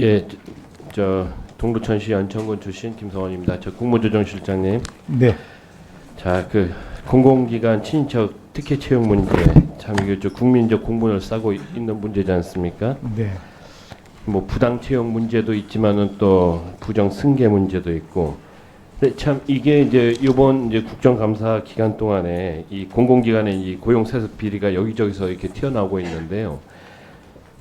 예, 저 동두천시 연천군 출신 김성원입니다. 저 국무조정실장님. 네. 자, 그 공공기관 친인척 특혜 채용 문제 참 이게 저 국민적 공분을 싸고 있- 있는 문제지 않습니까? 네. 뭐 부당 채용 문제도 있지만은 또 부정 승계 문제도 있고. 근데 참 이게 이제 이번 이제 국정감사 기간 동안에 이 공공기관의 이 고용 세습 비리가 여기저기서 이렇게 튀어나오고 있는데요.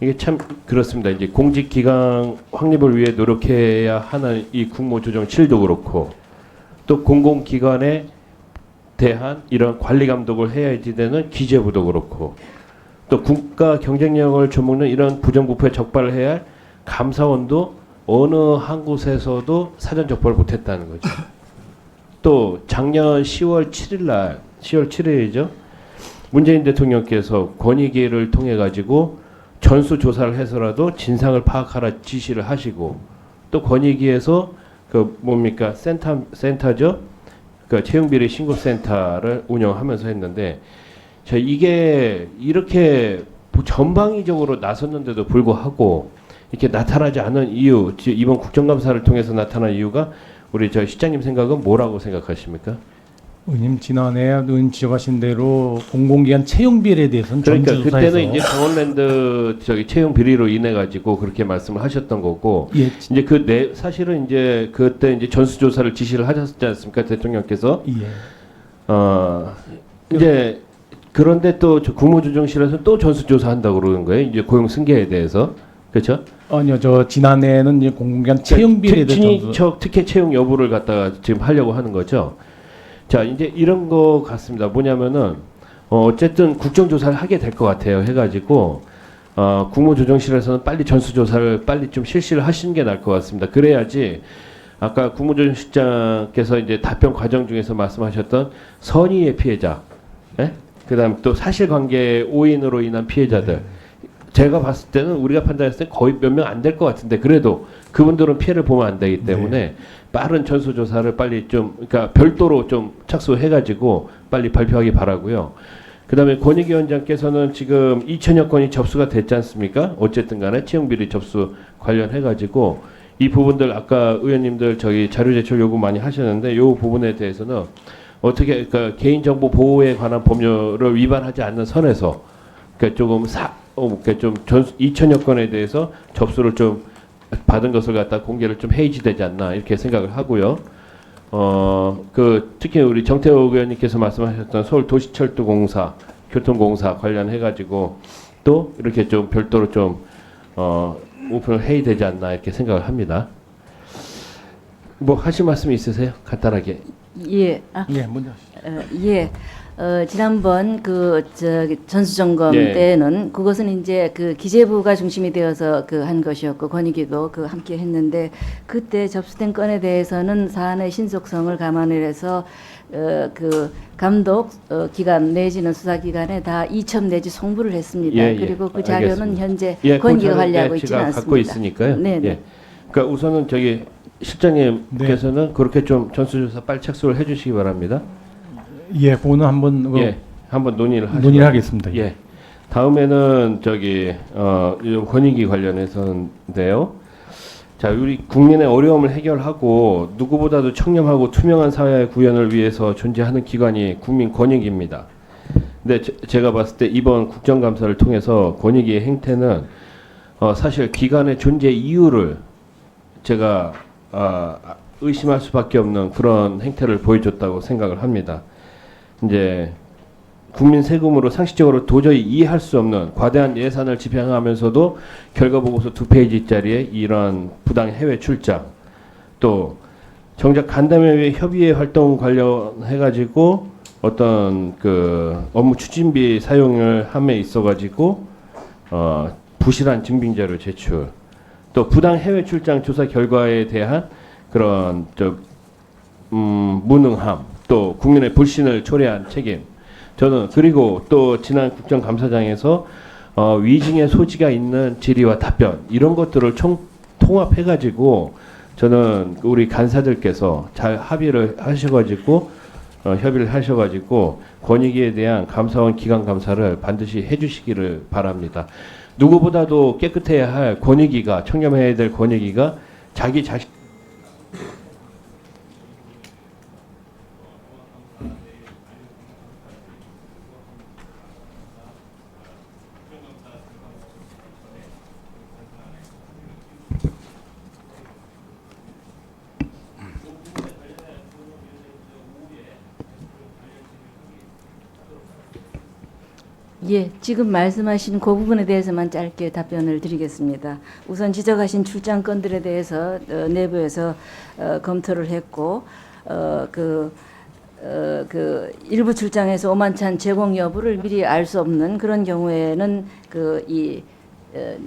이게 참 그렇습니다. 이제 공직 기강 확립을 위해 노력해야 하는 이 국무조정실도 그렇고 또 공공기관에 대한 이런 관리 감독을 해야지 되는 기재부도 그렇고 또 국가 경쟁력을 줘먹는 이런 부정부패 적발을 해야 할 감사원도 어느 한 곳에서도 사전 적발을 못했다는 거죠. 또 작년 10월 7일 날 10월 7일이죠. 문재인 대통령께서 권익위를 통해 가지고 전수 조사를 해서라도 진상을 파악하라 지시를 하시고 또 권익위에서 그 뭡니까 센터 센터죠. 그 채용 비리 신고 센터를 운영하면서 했는데 자 이게 이렇게 전방위적으로 나섰는데도 불구하고 이렇게 나타나지 않은 이유 지- 이번 국정감사를 통해서 나타난 이유가 우리 저 시장님 생각은 뭐라고 생각하십니까? 의원님 지난해 의원 지적하신 대로 공공기관 채용비에 대해서는 그러니까 전수조사에서 그때는 이제 강원랜드 저기 채용 비리로 인해 가지고 그렇게 말씀을 하셨던 거고 예, 이제 그 내 사실은 이제 그때 이제 전수 조사를 지시를 하셨지 않습니까 대통령께서 예. 어 이제 그런데 또저 국무조정실에서 또 전수 조사한다 고 그러는 거예요 이제 고용 승계에 대해서 그렇죠? 아니요, 저 지난해는 이제 공공기관 채용비에 대해서 전수 친인척 특혜 채용 여부를 갖다가 지금 하려고 하는 거죠. 자 이제 이런 거 같습니다. 뭐냐면은 어, 어쨌든 국정조사를 하게 될 것 같아요. 해가지고 어, 국무조정실에서는 빨리 전수조사를 빨리 좀 실시를 하시는 게 나을 것 같습니다. 그래야지 아까 국무조정실장께서 이제 답변 과정 중에서 말씀하셨던 선의의 피해자, 예? 그다음 또 사실관계 오인으로 인한 피해자들. 제가 봤을 때는 우리가 판단했을 때 거의 몇 명 안 될 것 같은데 그래도 그분들은 피해를 보면 안 되기 때문에 빠른 전수 조사를 빨리 좀 그러니까 별도로 좀 착수해 가지고 빨리 발표하기 바라고요. 그다음에 권익위원장께서는 지금 2천여 건이 접수가 됐지 않습니까? 어쨌든 간에 채용 비리 접수 관련해 가지고 이 부분들 아까 의원님들 저기 자료 제출 요구 많이 하셨는데 요 부분에 대해서는 어떻게 그러니까 개인정보 보호에 관한 법률을 위반하지 않는 선에서 그러니까 조금 사, 어, 그러니까 좀 전수 2천여 건에 대해서 접수를 좀 받은 것을 갖다 공개를 좀 해야지되지 않나 이렇게 생각을 하고요. 어, 그 특히 우리 정태호 의원님께서 말씀하셨던 서울 도시철도공사, 교통공사 관련해 가지고 또 이렇게 좀 별도로 좀 어, 오픈을 해야 되지 않나 이렇게 생각을 합니다. 뭐 하실 말씀 있으세요? 간단하게. 예, 아, 예, 먼저 어, 예. 어, 지난번 그 저기 전수점검 예. 때는 그것은 이제 그 기재부가 중심이 되어서 그 한 것이었고 권익위도 그 함께 했는데 그때 접수된 건에 대해서는 사안의 신속성을 감안을 해서 어, 그 감독 어, 기관 내지는 수사 기관에 다 이첩 내지 송부를 했습니다. 예, 예. 그리고 그 자료는 알겠습니다. 현재 예, 권익위가 그 관리하고 예, 있지는 제가 않습니다. 갖고 있으니까요. 네, 네. 예. 그러니까 우선은 저기 실장님께서는 그렇게 좀 전수조사 빨리 착수를 해주시기 바랍니다. 예, 그거는 한번 그 예, 한번 논의를. 논의를 하겠습니다. 예. 다음에는 저기 어 권익위 관련해서인데요. 자, 우리 국민의 어려움을 해결하고 누구보다도 청렴하고 투명한 사회 구현을 위해서 존재하는 기관이 국민 권익위입니다. 근데 제- 제가 봤을 때 이번 국정감사를 통해서 권익위의 행태는 어 사실 기관의 존재 이유를 제가 아, 의심할 수밖에 없는 그런 행태를 보여줬다고 생각을 합니다. 이제 국민 세금으로 상식적으로 도저히 이해할 수 없는 과대한 예산을 집행하면서도 결과 보고서 두 페이지짜리의 이런 부당 해외 출장 또 정작 간담회 협의회 활동 관련해 가지고 어떤 그 업무 추진비 사용을 함에 있어 가지고 어 부실한 증빙 자료 제출 또 부당 해외 출장 조사 결과에 대한 그런 저 음, 무능함 또 국민의 불신을 초래한 책임 저는 그리고 또 지난 국정감사장에서 어, 위증의 소지가 있는 질의와 답변 이런 것들을 총 통합해 가지고 저는 우리 간사들께서 잘 합의를 하셔가지고 어, 협의를 하셔가지고 권익위에 대한 감사원 기관 감사를 반드시 해주시기를 바랍니다. 누구보다도 깨끗해야 할 권익위가 청렴해야 될 권익위가 자기 자식 예, 지금 말씀하신 그 부분에 대해서만 짧게 답변을 드리겠습니다. 우선 지적하신 출장 건들에 대해서 어, 내부에서 어, 검토를 했고 어, 그, 어, 그 일부 출장에서 오만찬 제공 여부를 미리 알 수 없는 그런 경우에는 그이 어,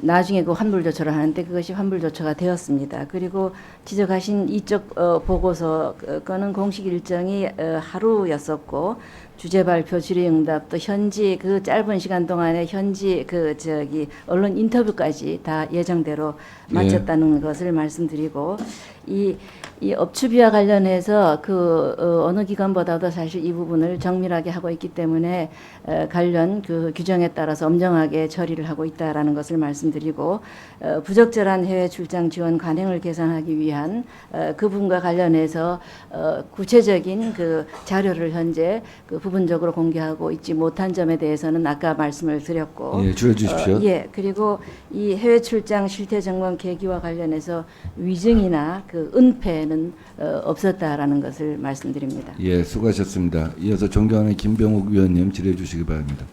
나중에 그 환불 조처를 하는데 그것이 환불 조처가 되었습니다. 그리고 지적하신 이쪽 어, 보고서 그- 거는 공식 일정이 어, 하루였었고 주제 발표, 질의응답 또 현지 그 짧은 시간 동안에 현지 그 저기 언론 인터뷰까지 다 예정대로 예. 마쳤다는 것을 말씀드리고 이, 이 업추비와 관련해서 그 어, 어느 기관보다도 사실 이 부분을 정밀하게 하고 있기 때문에 어, 관련 그 규정에 따라서 엄정하게 처리를 하고 있다라는 것을 말씀드리고 어, 부적절한 해외 출장 지원 관행을 개선하기 위한 어, 그 부분과 관련해서 어, 구체적인 그 자료를 현재 그 부분적으로 공개하고 있지 못한 점에 대해서는 아까 말씀을 드렸고 예, 줄여주십시오. 어, 예, 그리고 이 해외 출장 실태 점검 계기와 관련해서 위증이나 그 은폐는 어, 없었다라는 것을 말씀드립니다. 예, 수고하셨습니다. 이어서 존경하는 김병욱 위원님 질의해 주시기 바랍니다.